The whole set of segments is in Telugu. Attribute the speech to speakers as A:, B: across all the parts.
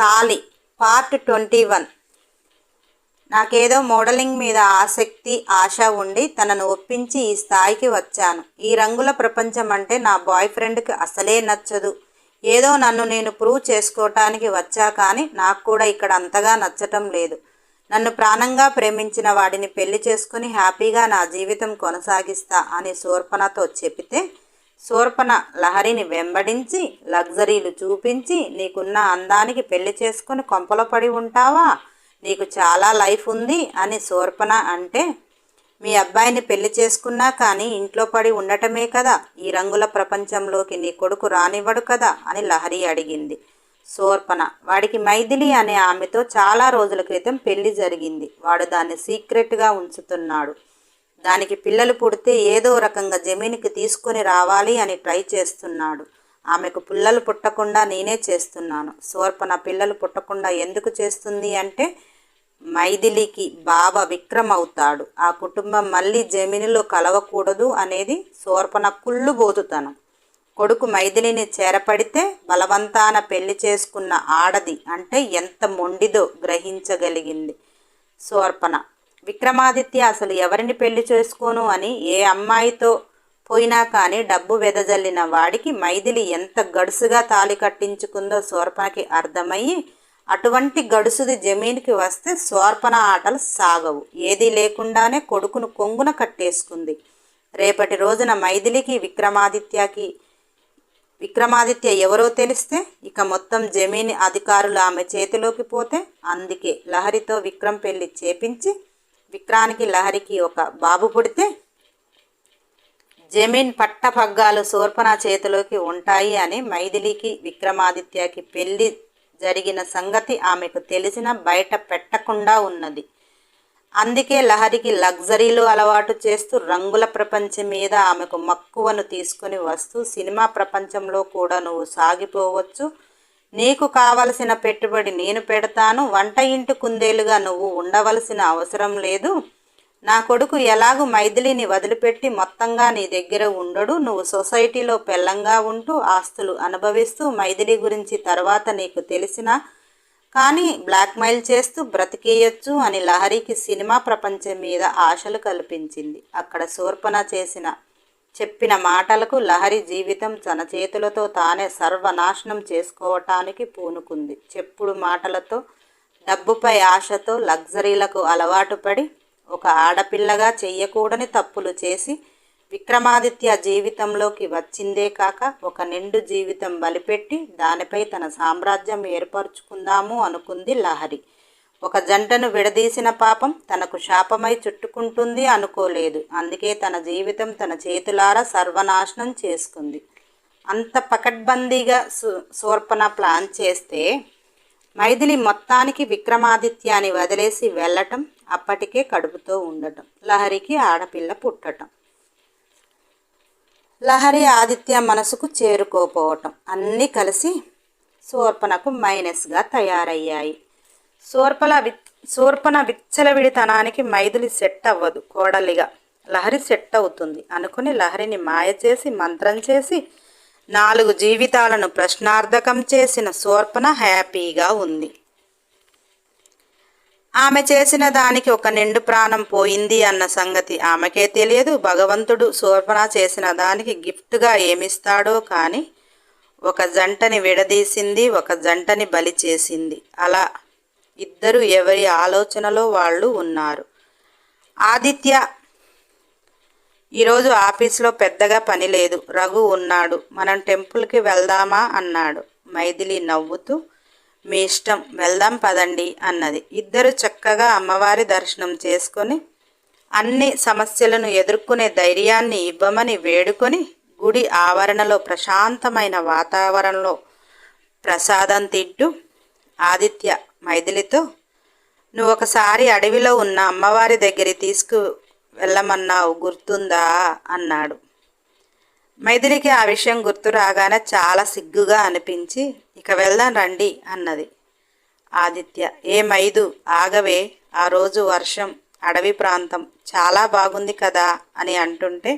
A: Taali part twenty one. నాకేదో మోడలింగ్ మీద ఆసక్తి ఆశ ఉండి తనను ఒప్పించి ఈ స్థాయికి వచ్చాను. ఈ రంగుల ప్రపంచం అంటే నా బాయ్ ఫ్రెండ్కి అసలే నచ్చదు. ఏదో నన్ను నేను ప్రూవ్ చేసుకోవటానికి వచ్చా కానీ నాకు కూడా ఇక్కడ అంతగా నచ్చటం లేదు. నన్ను ప్రాణంగా ప్రేమించిన వాడిని పెళ్ళి చేసుకుని హ్యాపీగా నా జీవితం కొనసాగిస్తా అని శూర్పణతో చెబితే శూర్పణ లహరిని వెంబడించి లగ్జరీలు చూపించి నీకున్న అందానికి పెళ్ళి చేసుకుని కొంపలో పడి ఉంటావా? నీకు చాలా లైఫ్ ఉంది అని శూర్పణ అంటే మీ అబ్బాయిని పెళ్ళి చేసుకున్నా కానీ ఇంట్లో పడి ఉండటమే కదా ఈ రంగుల ప్రపంచంలోకి నీ కొడుకు రానివ్వడు కదా అని లహరి అడిగింది. శూర్పణ వాడికి మైథిలి అనే ఆమెతో చాలా రోజుల క్రితం పెళ్ళి జరిగింది. వాడు దాన్ని సీక్రెట్గా ఉంచుతున్నాడు. దానికి పిల్లలు పుడితే ఏదో రకంగా జమీన్కి తీసుకొని రావాలి అని ట్రై చేస్తున్నాడు. ఆమెకు పిల్లలు పుట్టకుండా నేనే చేస్తున్నాను. శూర్పణ పిల్లలు పుట్టకుండా ఎందుకు చేస్తుంది అంటే మైథిలికి బావ విక్రమ్ అవుతాడు ఆ కుటుంబం మళ్ళీ జమీనులో కలవకూడదు అనేది సువర్పణ కుళ్ళు బోతుతనం. కొడుకు మైథిలిని చేరపడితే బలవంతాన పెళ్ళి చేసుకున్న ఆడది అంటే ఎంత మొండిదో గ్రహించగలిగింది శూర్పణ విక్రమాదిత్య అసలు ఎవరిని పెళ్ళి చేసుకోను అని ఏ అమ్మాయితో పోయినా కానీ డబ్బు వెదజల్లిన వాడికి మైథిలి ఎంత గడుసుగా తాళి కట్టించుకుందో శోర్పణకి అర్థమయ్యి అటువంటి గడుసుది జమీన్కి వస్తే శోర్పణ ఆటలు సాగవు. ఏదీ లేకుండానే కొడుకును కొంగున కట్టేసుకుంది. రేపటి రోజున మైథిలికి విక్రమాదిత్యకి విక్రమాదిత్య ఎవరో తెలిస్తే ఇక మొత్తం జమీన్ అధికారులు ఆమె చేతిలోకి పోతే అందుకే లహరితో విక్రమ్ పెళ్ళి చేపించి విక్రానికి లహరికి ఒక బాబు పుడితే జమీన్ పట్టపగ్గాలు శూర్పణ చేతిలోకి ఉంటాయి అని మైథిలికి విక్రమాదిత్యకి పెళ్ళి జరిగిన సంగతి ఆమెకు తెలిసిన బయట పెట్టకుండా ఉన్నది. అందుకే లహరికి లగ్జరీలు అలవాటు చేస్తూ రంగుల ప్రపంచం మీద ఆమెకు మక్కువను తీసుకుని వస్తూ సినిమా ప్రపంచంలో కూడా నువ్వు సాగిపోవచ్చు. నీకు కావలసిన పెట్టుబడి నేను పెడతాను వంట ఇంటి కుందేలుగా నువ్వు ఉండవలసిన అవసరం లేదు. నా కొడుకు ఎలాగూ మైథిలిని వదిలిపెట్టి మొత్తంగా నీ దగ్గర ఉండడు. నువ్వు సొసైటీలో పెళ్ళంగా ఉంటూ ఆస్తులు అనుభవిస్తూ మైథిలి గురించి తర్వాత నీకు తెలిసిన కానీ బ్లాక్మెయిల్ చేస్తూ బ్రతికేయొచ్చు అని లహరికి సినిమా ప్రపంచం మీద ఆశలు కల్పించింది. అక్కడ శూర్పణ చేసిన చెప్పిన మాటలకు లహరి జీవితం తన చేతులతో తానే సర్వనాశనం చేసుకోవటానికి పూనుకుంది. చెప్పుడు మాటలతో డబ్బుపై ఆశతో లగ్జరీలకు అలవాటు పడి ఒక ఆడపిల్లగా చెయ్యకూడని తప్పులు చేసి విక్రమాదిత్య జీవితంలోకి వచ్చిందే కాక ఒక నిండు జీవితం బలిపెట్టి దానిపై తన సామ్రాజ్యం ఏర్పరచుకుందాము అనుకుంది లహరి. ఒక జంటను విడదీసిన పాపం తనకు శాపమై చుట్టుకుంటుంది అనుకోలేదు. అందుకే తన జీవితం తన చేతులారా సర్వనాశనం చేసుకుంది. అంత పకడ్బందీగా సు శూర్పణ ప్లాన్ చేస్తే మైథిలి మొత్తానికి విక్రమాదిత్యాన్ని వదిలేసి వెళ్ళటం అప్పటికే కడుపుతో ఉండటం లహరికి ఆడపిల్ల పుట్టటం. లహరి ఆదిత్య మనసుకు చేరుకోపోవటం. అన్నీ కలిసి శూర్పణకు మైనస్గా తయారయ్యాయి. శూర్పల వి శూర్పణ విచ్చలవిడితనానికి మైదులి సెట్ అవ్వదు కోడలిగా. లహరి సెట్ అవుతుంది అనుకుని లహరిని మాయ చేసి మంత్రం చేసి నాలుగు జీవితాలను ప్రశ్నార్థకం చేసిన శూర్పణ హ్యాపీగా ఉంది. ఆమె చేసిన దానికి ఒక నిండు ప్రాణం పోయింది అన్న సంగతి ఆమెకే తెలియదు. భగవంతుడు శూర్పణ చేసిన దానికి గిఫ్ట్గా ఏమిస్తాడో కానీ ఒక జంటని విడదీసింది ఒక జంటని బలి చేసింది. అలా ఇద్దరు ఎవరి ఆలోచనలో వాళ్ళు ఉన్నారు. ఆదిత్య ఈరోజు ఆఫీస్లో పెద్దగా పని లేదు. రఘు ఉన్నాడు. మనం టెంపుల్కి వెళ్దామా? అన్నాడు. మైథిలి నవ్వుతూ మీ ఇష్టం. వెళ్దాం పదండి అన్నది. ఇద్దరు చక్కగా అమ్మవారి దర్శనం చేసుకొని అన్ని సమస్యలను ఎదుర్కొనే ధైర్యాన్ని ఇవ్వమని వేడుకొని గుడి ఆవరణలో ప్రశాంతమైన వాతావరణంలో ప్రసాదం తింటూ ఆదిత్య మైథిలితో నువ్వు ఒకసారి అడవిలో ఉన్న అమ్మవారి దగ్గర తీసుకు వెళ్ళమన్నావు గుర్తుందా అన్నాడు. మైథిలికి ఆ విషయం గుర్తు రాగానే చాలా సిగ్గుగా అనిపించి ఇక వెళ్దాం రండి అన్నది. ఆదిత్య ఏ మైదు ఆగవే ఆ రోజు వర్షం అడవి ప్రాంతం చాలా బాగుంది కదా అని అంటుంటే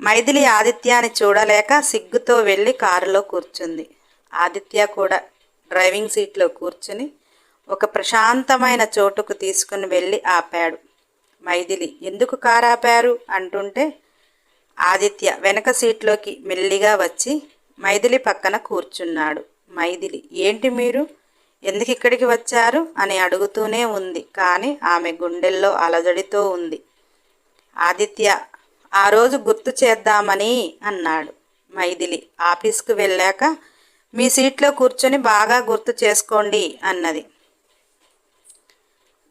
A: మైథిలి ఆదిత్యాన్ని చూడలేక సిగ్గుతో వెళ్ళి కారులో కూర్చుంది. ఆదిత్య కూడా డ్రైవింగ్ సీట్లో కూర్చుని ఒక ప్రశాంతమైన చోటుకు తీసుకుని వెళ్ళి ఆపాడు. మైథిలి ఎందుకు కారు ఆపారు అంటుంటే ఆదిత్య వెనక సీట్లోకి మెల్లిగా వచ్చి మైథిలి పక్కన కూర్చున్నాడు. మైథిలి ఏంటి మీరు? ఎందుకు ఇక్కడికి వచ్చారు? అని అడుగుతూనే ఉంది కానీ ఆమె గుండెల్లో అలజడితో ఉంది. ఆదిత్య ఆ రోజు గుర్తు చేద్దామని అన్నాడు. మైథిలి ఆఫీస్కు వెళ్ళాక మీ సీట్లో కూర్చొని బాగా గుర్తు చేసుకోండి అన్నది.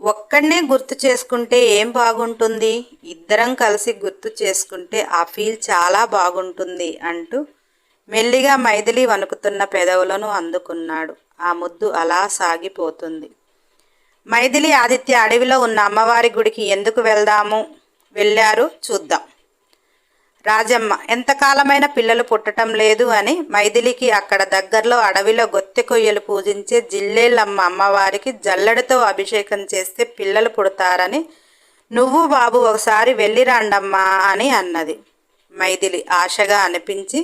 A: ఒక్కడనే గుర్తు చేసుకుంటే ఏం బాగుంటుంది? ఇద్దరం కలిసి గుర్తు చేసుకుంటే ఆ ఫీల్ చాలా బాగుంటుంది అంటూ మెల్లిగా మైథిలి వణుకుతున్న పెదవులను అందుకున్నాడు. ఆ ముద్దు అలా సాగిపోతుంది. మైథిలి ఆదిత్య అడవిలో ఉన్న అమ్మవారి గుడికి ఎందుకు వెళ్దాము? వెళ్ళారు చూద్దాం. రాజమ్మ ఎంతకాలమైన పిల్లలు పుట్టటం లేదు అని మైథిలికి అక్కడ దగ్గరలో అడవిలో గొత్తె కొయ్యలు పూజించే జిల్లేలమ్మ అమ్మవారికి జల్లెడతో అభిషేకం చేస్తే పిల్లలు పుడతారని నువ్వు బాబు ఒకసారి వెళ్ళిరాండమ్మా అని అన్నది. మైథిలి ఆశగా అనిపించి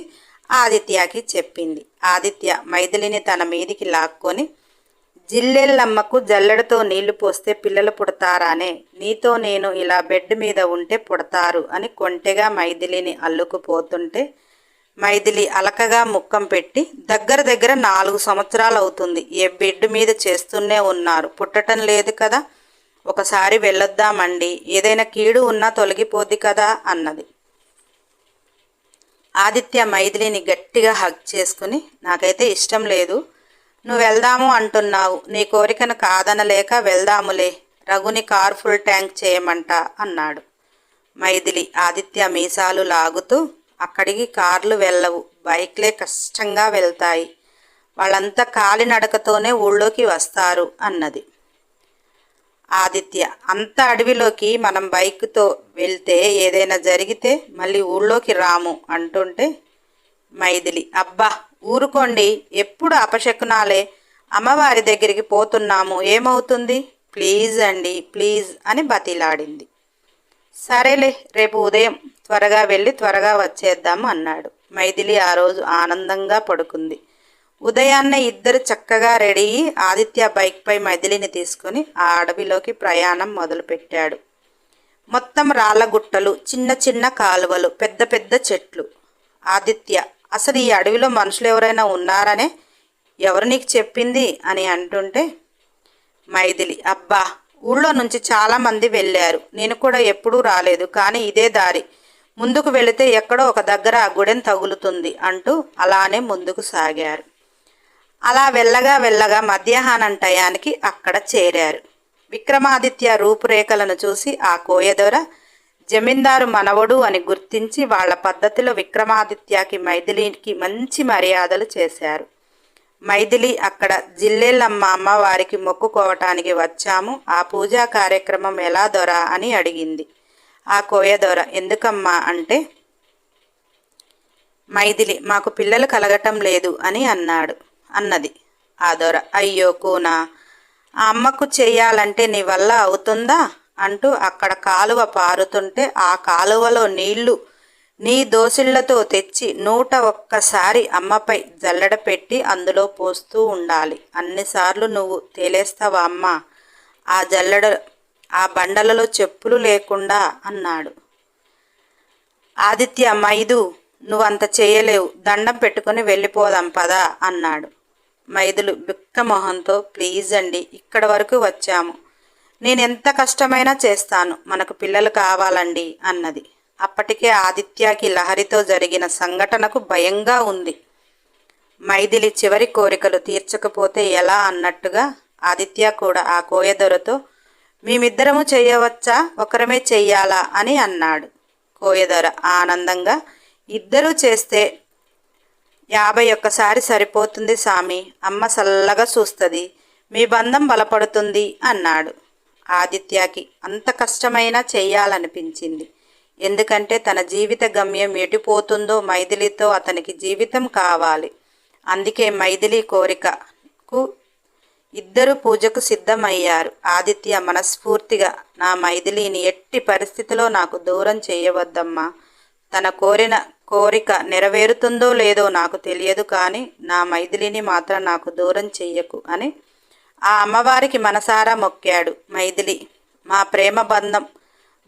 A: ఆదిత్యకి చెప్పింది. ఆదిత్య మైథిలిని తన మీదికి లాక్కొని జిల్లెల్లమ్మకు జల్లెడతో నీళ్ళు పోస్తే పిల్లలు పుడతారానే నీతో నేను ఇలా బెడ్ మీద ఉంటే పుడతారు అని కొంటెగా మైథిలిని అల్లుకుపోతుంటే మైథిలి అలకగా ముక్కం పెట్టి దగ్గర దగ్గర నాలుగు సంవత్సరాలు అవుతుంది ఏ బెడ్ మీద చేస్తూనే ఉన్నారు. పుట్టటం లేదు కదా ఒకసారి వెళ్ళొద్దామండి ఏదైనా కీడు ఉన్నా తొలగిపోద్ది కదా అన్నది. ఆదిత్య మైథిలిని గట్టిగా హగ్ చేసుకుని నాకైతే ఇష్టం లేదు నువ్వు వెళ్దాము అంటున్నావు. నీ కోరికను కాదనలేక వెళ్దాములే. రఘుని కార్ ఫుల్ ట్యాంక్ చేయమంట అన్నాడు. మైథిలి ఆదిత్య మీసాలు లాగుతూ అక్కడికి కార్లు వెళ్ళవు. బైక్లే కష్టంగా వెళ్తాయి. వాళ్ళంతా కాలినడకతోనే ఊళ్ళోకి వస్తారు అన్నది. ఆదిత్య అంత అడవిలోకి మనం బైక్తో వెళ్తే ఏదైనా జరిగితే మళ్ళీ ఊళ్ళోకి రాము అంటుంటే మైథిలి అబ్బా! ఊరుకోండి ఎప్పుడు అపశకునాలే. అమ్మవారి దగ్గరికి పోతున్నాము. ఏమవుతుంది? ప్లీజ్ అండి ప్లీజ్ అని బతిలాడింది. సరేలే రేపు ఉదయం త్వరగా వెళ్ళి త్వరగా వచ్చేద్దాము అన్నాడు. మైథిలి ఆ రోజు ఆనందంగా పడుకుంది. ఉదయాన్నే ఇద్దరు చక్కగా రెడీ ఆదిత్య బైక్పై మైథిలిని తీసుకుని ఆ అడవిలోకి ప్రయాణం మొదలుపెట్టాడు. మొత్తం రాళ్ళ గుట్టలు చిన్న చిన్న కాలువలు పెద్ద పెద్ద చెట్లు. ఆదిత్య అసలు ఈ అడవిలో మనుషులు ఎవరైనా ఉన్నారనే ఎవరు నీకు చెప్పింది అని అంటుంటే మైథిలి అబ్బా ఊళ్ళో నుంచి చాలామంది వెళ్ళారు. నేను కూడా ఎప్పుడూ రాలేదు కానీ ఇదే దారి. ముందుకు వెళితే ఎక్కడో ఒక దగ్గర ఆ గుడెం తగులుతుంది అంటూ అలానే ముందుకు సాగారు. అలా వెళ్ళగా వెళ్ళగా మధ్యాహ్నం టయానికి అక్కడ చేరారు. విక్రమాదిత్య రూపురేఖలను చూసి ఆ కోయదొర జమీందారు మనవడు అని గుర్తించి వాళ్ళ పద్ధతిలో విక్రమాదిత్యకి మైథిలికి మంచి మర్యాదలు చేశారు. మైథిలి అక్కడ జిల్లేలమ్మ అమ్మవారికి మొక్కుకోవటానికి వచ్చాము. ఆ పూజా కార్యక్రమం ఎలా దొర అని అడిగింది. ఆ కోయదొర ఎందుకమ్మా అంటే మైథిలి మాకు పిల్లలు కలగటం లేదు అని అన్నాడు అన్నది ఆ దొర. అయ్యో కూనా ఆ అమ్మకు చేయాలంటే నీ వల్ల అవుతుందా? అంటూ అక్కడ కాలువ పారుతుంటే ఆ కాలువలో నీళ్ళు నీ దోసిళ్ళతో తెచ్చి నూట ఒక్కసారి అమ్మపై జల్లడ పెట్టి అందులో పోస్తూ ఉండాలి. అన్నిసార్లు నువ్వు తేలేస్తావా అమ్మ? ఆ జల్లడ ఆ బండలలో చెప్పులు లేకుండా అన్నాడు. ఆదిత్య మైదు నువ్వంత చేయలేవు. దండం పెట్టుకుని వెళ్ళిపోదాం పదా అన్నాడు. మైదులు బిక్క మొహంతో ప్లీజ్ అండి ఇక్కడ వరకు వచ్చాము. నేను ఎంత కష్టమైనా చేస్తాను. మనకు పిల్లలు కావాలండి అన్నది. అప్పటికే ఆదిత్యకి లహరితో జరిగిన సంఘటనకు భయంగా ఉంది. మైథిలి చివరి కోరికలు తీర్చకపోతే ఎలా అన్నట్టుగా ఆదిత్య కూడా ఆ కోయదొరతో మేమిద్దరము చేయవచ్చా? ఒకరమే చెయ్యాలా? అని అన్నాడు. కోయదొర ఆనందంగా ఇద్దరూ చేస్తే యాభై ఒక్కసారి సరిపోతుంది సామి అమ్మ చల్లగా చూస్తుంది. మీ బంధం బలపడుతుంది అన్నాడు. ఆదిత్యకి అంత కష్టమైనా చేయాలనిపించింది ఎందుకంటే తన జీవిత గమ్యం ఎటుపోతుందో మైథిలితో అతనికి జీవితం కావాలి. అందుకే మైథిలి కోరికకు ఇద్దరు పూజకు సిద్ధమయ్యారు. ఆదిత్య మనస్ఫూర్తిగా నా మైథిలిని ఎట్టి పరిస్థితిలో నాకు దూరం చేయవద్దమ్మా. తన కోరిన కోరిక నెరవేరుతుందో లేదో నాకు తెలియదు కానీ నా మైథిలిని మాత్రం నాకు దూరం చెయ్యకు అని ఆ అమ్మవారికి మనసారా మొక్కాడు మైథిలి. మా ప్రేమ బంధం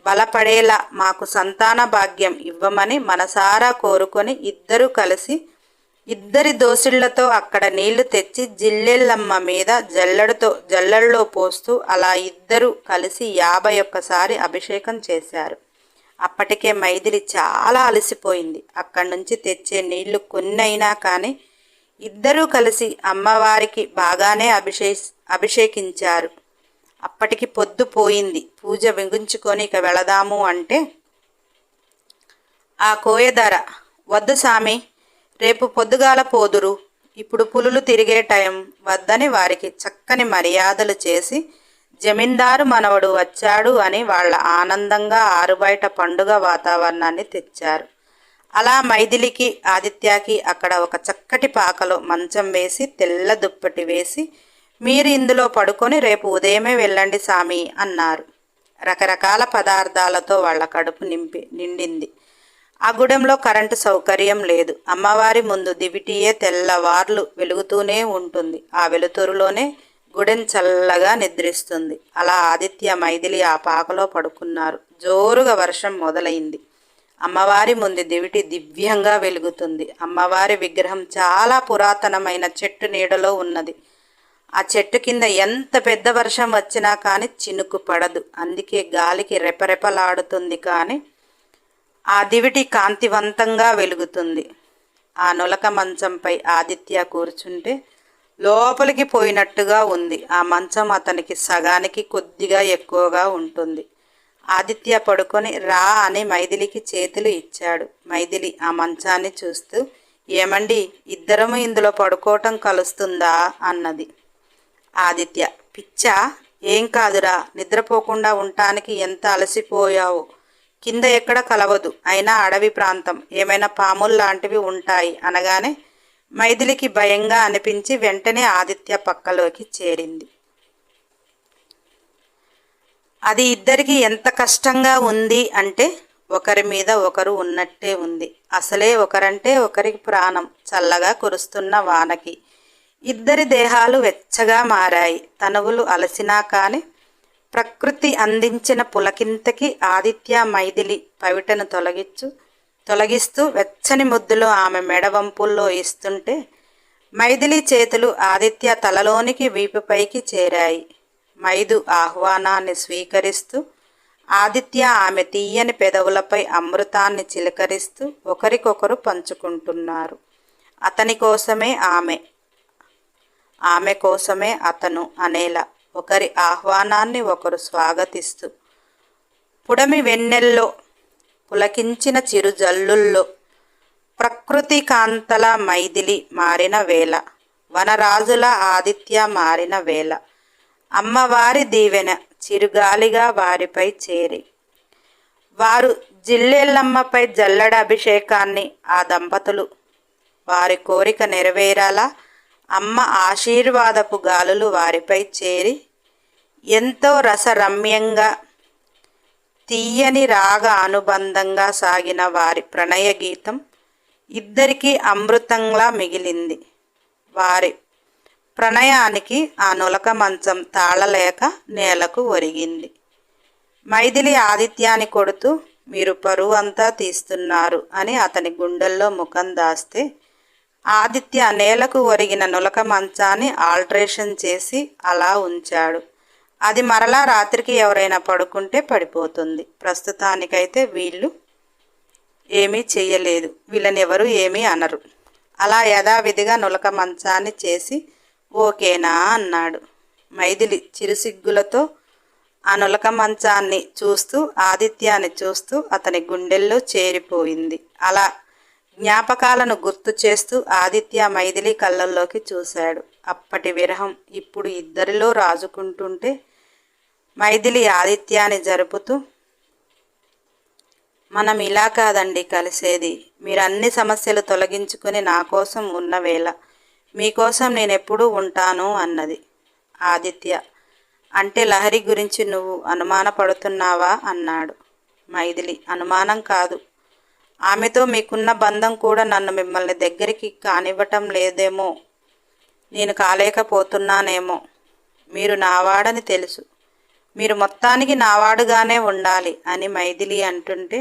A: బలపడేలా మాకు సంతాన భాగ్యం ఇవ్వమని మనసారా కోరుకొని ఇద్దరూ కలిసి ఇద్దరి దోసిళ్ళతో అక్కడ నీళ్ళు తెచ్చి జిల్లెళ్ళమ్మ మీద జల్లెడతో జల్లెడలో పోస్తూ అలా ఇద్దరు కలిసి యాభై ఒక్కసారి అభిషేకం చేశారు. అప్పటికే మైథిలి చాలా అలసిపోయింది. అక్కడి నుంచి తెచ్చే నీళ్ళు కొన్నైనా కానీ ఇద్దరూ కలిసి అమ్మవారికి బాగానే అభిషే అభిషేకించారు. అప్పటికి పొద్దు పోయింది. పూజ విగుంచుకొని ఇక వెళదాము అంటే ఆ కోయధర వద్దు సామి రేపు పొద్దుగాల పోదురు. ఇప్పుడు పులులు తిరిగే టైం. వద్దని వారికి చక్కని మర్యాదలు చేసి జమీందారు మనవడు వచ్చాడు అని వాళ్ళ ఆనందంగా ఆరుబయట పండుగ వాతావరణాన్ని తెచ్చారు. అలా మైథిలికి ఆదిత్యకి అక్కడ ఒక చక్కటి పాకలో మంచం వేసి తెల్ల దుప్పటి వేసి మీరు ఇందులో పడుకొని రేపు ఉదయమే వెళ్ళండి సామి అన్నారు. రకరకాల పదార్థాలతో వాళ్ళ కడుపు నింపి నిండింది. ఆ గుడెంలో కరెంటు సౌకర్యం లేదు. అమ్మవారి ముందు దివిటియే తెల్లవార్లు వెలుగుతూనే ఉంటుంది. ఆ వెలుతురులోనే గుడెం చల్లగా నిద్రిస్తుంది. అలా ఆదిత్య మైథిలి ఆ పాకలో పడుకున్నారు. జోరుగా వర్షం మొదలైంది. అమ్మవారి ముందు దివిటి దివ్యంగా వెలుగుతుంది. అమ్మవారి విగ్రహం చాలా పురాతనమైన చెట్టు నీడలో ఉన్నది. ఆ చెట్టు కింద ఎంత పెద్ద వర్షం వచ్చినా కానీ చినుకు పడదు. అందుకే గాలికి రెపరెపలాడుతుంది కానీ ఆ దివిటి కాంతివంతంగా వెలుగుతుంది. ఆ నులక మంచంపై ఆదిత్య కూర్చుంటే లోపలికి పోయినట్టుగా ఉంది. ఆ మంచం అతనికి సగానికి కొద్దిగా ఎక్కువగా ఉంటుంది. ఆదిత్య పడుకొని రా అని మైథిలికి చేతులు ఇచ్చాడు. మైథిలి ఆ మంచాన్ని చూస్తూ ఏమండి ఇద్దరము ఇందులో పడుకోవటం కలుస్తుందా? అన్నది. ఆదిత్య పిచ్చా ఏం కాదురా నిద్రపోకుండా ఉండటానికి ఎంత అలసిపోయావు? కింద ఎక్కడ కలవదు అయినా అడవి ప్రాంతం. ఏమైనా పాములు లాంటివి ఉంటాయి అనగానే మైథిలికి భయంగా అనిపించి వెంటనే ఆదిత్య పక్కలోకి చేరింది. అది ఇద్దరికి ఎంత కష్టంగా ఉంది అంటే ఒకరి మీద ఒకరు ఉన్నట్టే ఉంది. అసలే ఒకరంటే ఒకరికి ప్రాణం చల్లగా కురుస్తున్న వానకి. ఇద్దరి దేహాలు వెచ్చగా మారాయి. తనువులు అలసినా కానీ ప్రకృతి అందించిన పులకింతకి ఆదిత్య మైథిలి పవిటను తొలగించు తొలగిస్తూ వెచ్చని ముద్దులు ఆమె మెడవంపుల్లో ఇస్తుంటే మైథిలి చేతులు ఆదిత్య తలలోనికి వీపుపైకి చేరాయి. మైదు ఆహ్వానాన్ని స్వీకరిస్తూ ఆదిత్య ఆమె తీయని పెదవులపై అమృతాన్ని చిలకరిస్తూ ఒకరికొకరు పంచుకుంటున్నారు. అతని కోసమే ఆమె ఆమె కోసమే అతను అనేలా. ఒకరి ఆహ్వానాన్ని ఒకరు స్వాగతిస్తూ. పుడమి వెన్నెల్లో పులకించిన చిరు జల్లుల్లో ప్రకృతి కాంతల మైథిలి మారిన వేళ వనరాజుల ఆదిత్య మారిన వేళ అమ్మవారి దీవెన చిరుగాలిగా వారిపై చేరి. వారు జిల్లెల్లమ్మపై జల్లడ అభిషేకాన్ని ఆ దంపతులు వారి కోరిక నెరవేరాలా? అమ్మ ఆశీర్వాదపు గాలులు వారిపై చేరి ఎంతో రసరమ్యంగా తీయని రాగ అనుబంధంగా సాగిన వారి ప్రణయ గీతం ఇద్దరికీ అమృతంలా మిగిలింది. వారి ప్రణయానికి ఆ నులక మంచం తాళలేక నేలకు ఒరిగింది. మైథిలి ఆదిత్యాన్ని కొడుతూ మీరు పరువు అంతా తీస్తున్నారు అని అతని గుండెల్లో ముఖం దాస్తే ఆదిత్య నేలకు ఒరిగిన నులక మంచాన్ని ఆల్ట్రేషన్ చేసి అలా ఉంచాడు. అది మరలా రాత్రికి ఎవరైనా పడుకుంటే పడిపోతుంది. ప్రస్తుతానికైతే వీళ్ళు ఏమీ చేయలేదు వీళ్ళని ఎవరు ఏమీ అనరు. అలా యథావిధిగా నులక మంచాన్ని చేసి ఓకేనా అన్నాడు. మైథిలి చిరుసిగ్గులతో ఆ నులక మంచాన్ని చూస్తూ ఆదిత్యాన్ని చూస్తూ అతని గుండెల్లో చేరిపోయింది. అలా జ్ఞాపకాలను గుర్తు చేస్తూ ఆదిత్య మైథిలి కళ్ళల్లోకి చూశాడు. అప్పటి విరహం ఇప్పుడు ఇద్దరిలో రాజుకుంటుంటే మైథిలి ఆదిత్యాన్ని జరుపుతూ మనం ఇలా కాదండి కలిసేది. మీరు అన్ని సమస్యలు తొలగించుకుని నా కోసం ఉన్న వేళ. మీకోసం నేను ఎప్పుడూ ఉంటాను అన్నది. ఆదిత్య అంటే లహరి గురించి నువ్వు అనుమానపడుతున్నావా? అన్నాడు. మైథిలి అనుమానం కాదు. ఆమెతో మీకున్న బంధం కూడా నన్ను మిమ్మల్ని దగ్గరికి కానివ్వటం లేదేమో. నేను కాలేకపోతున్నానేమో. మీరు నావాడని తెలుసు. మీరు మొత్తానికి నావాడుగానే ఉండాలి అని మైథిలి అంటుంటే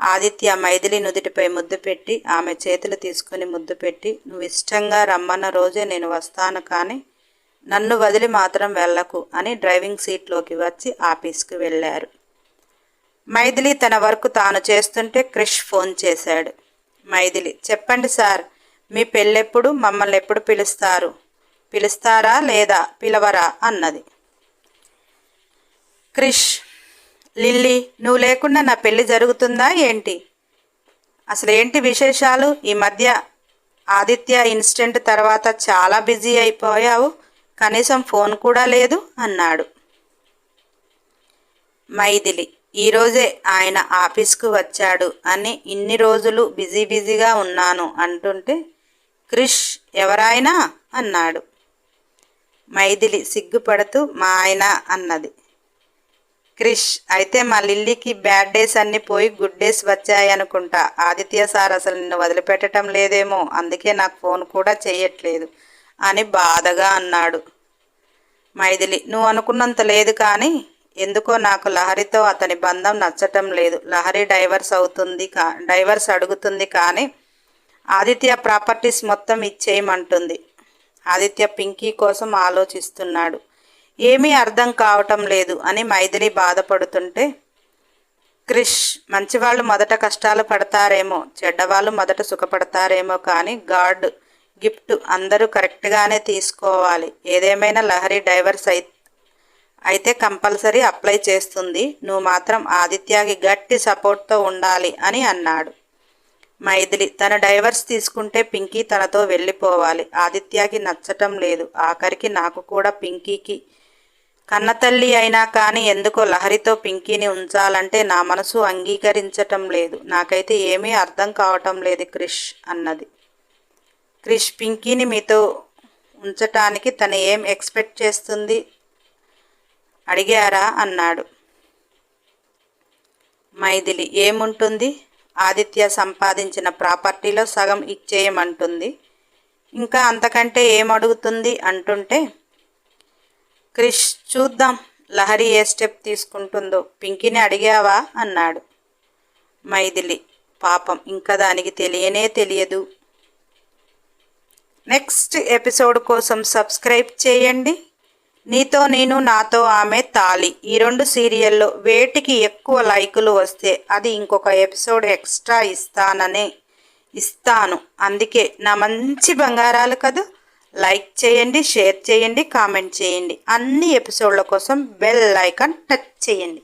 A: ఆదిత్య మైథిలి నుదుటిపై ముద్దు పెట్టి ఆమె చేతులు తీసుకుని ముద్దు పెట్టి నువ్వు ఇష్టంగా రమ్మన్న రోజే నేను వస్తాను కానీ నన్ను వదిలి మాత్రం వెళ్ళకు అని డ్రైవింగ్ సీట్లోకి వచ్చి ఆఫీస్కి వెళ్ళారు. మైథిలి తన వర్క్ తాను చేస్తుంటే క్రిష్ ఫోన్ చేశాడు. మైథిలి చెప్పండి సార్ మీ పెళ్ళెప్పుడు మమ్మల్ని ఎప్పుడు పిలుస్తారు? పిలుస్తారా లేదా పిలవరా? అన్నది. క్రిష్ లిల్లీ నువ్వు లేకుండా నా పెళ్ళి జరుగుతుందా ఏంటి? అసలు ఏంటి విశేషాలు? ఈ మధ్య ఆదిత్య ఇన్సిడెంట్ తర్వాత చాలా బిజీ అయిపోయావు. కనీసం ఫోన్ కూడా లేదు అన్నాడు. మైథిలి ఈరోజే ఆయన ఆఫీస్కు వచ్చాడు అని ఇన్ని రోజులు బిజీ బిజీగా ఉన్నాను అంటుంటే క్రిష్ ఎవరాయనా? అన్నాడు. మైథిలి సిగ్గుపడుతూ మా ఆయన అన్నది. క్రిష్ అయితే మా లిల్లీకి బ్యాడ్ డేస్ అన్నీ పోయి గుడ్ డేస్ వచ్చాయనుకుంటా. ఆదిత్య సార్ అసలు నిన్ను వదిలిపెట్టడం లేదేమో అందుకే నాకు ఫోన్ కూడా చేయట్లేదు అని బాధగా అన్నాడు. మైథిలి నువ్వు అనుకున్నంత లేదు కానీ ఎందుకో నాకు లహరితో అతని బంధం నచ్చటం లేదు. లహరి డైవర్స్ అవుతుంది కా డైవర్స్ అడుగుతుంది కానీ ఆదిత్య ప్రాపర్టీస్ మొత్తం ఇచ్చేయమంటుంది. ఆదిత్య పింకీ కోసం ఆలోచిస్తున్నాడు. ఏమీ అర్థం కావటం లేదు అని మైథిలి బాధపడుతుంటే క్రిష్ మంచివాళ్ళు మొదట కష్టాలు పడతారేమో చెడ్డవాళ్ళు మొదట సుఖపడతారేమో కానీ గాడ్ గిఫ్ట్ అందరూ కరెక్ట్గానే తీసుకోవాలి. ఏదేమైనా లహరి డైవర్స్ అయి అయితే కంపల్సరీ అప్లై చేస్తుంది. నువ్వు మాత్రం ఆదిత్యకి గట్టి సపోర్ట్తో ఉండాలి అని అన్నాడు. మైథిలి తన డైవర్స్ తీసుకుంటే పింకీ తనతో వెళ్ళిపోవాలి. ఆదిత్యకి నచ్చటం లేదు. ఆఖరికి నాకు కూడా పింకీకి కన్నతల్లి అయినా కానీ ఎందుకో లహరితో పింకీని ఉంచాలంటే నా మనసు అంగీకరించటం లేదు. నాకైతే ఏమీ అర్థం కావటం లేదు క్రిష్ అన్నది. క్రిష్ పింకీని మీతో ఉంచటానికి తను ఏం ఎక్స్పెక్ట్ చేస్తుంది? అడిగారా? అన్నాడు. మైథిలి ఏముంటుంది? ఆదిత్య సంపాదించిన ప్రాపర్టీలో సగం ఇచ్చేయమంటుంది. ఇంకా అంతకంటే ఏమడుగుతుంది? అంటుంటే క్రిష్ చూద్దాం. లహరి ఏ స్టెప్ తీసుకుంటుందో. పింకిని అడిగావా? అన్నాడు. మైథిలి పాపం ఇంకా దానికి తెలియనే తెలియదు. నెక్స్ట్ ఎపిసోడ్ కోసం సబ్స్క్రైబ్ చేయండి. నీతో నేను నాతో ఆమె తాలి. ఈ రెండు సీరియల్లో వేటికి ఎక్కువ లైకులు వస్తే అది ఇంకొక ఎపిసోడ్ ఎక్స్ట్రా ఇస్తాననే ఇస్తాను. అందుకే నా మంచి బంగారాలు కదా? లైక్ చేయండి షేర్ చేయండి కామెంట్ చేయండి. అన్ని ఎపిసోడ్ల కోసం బెల్ ఐకాన్ టచ్ చేయండి.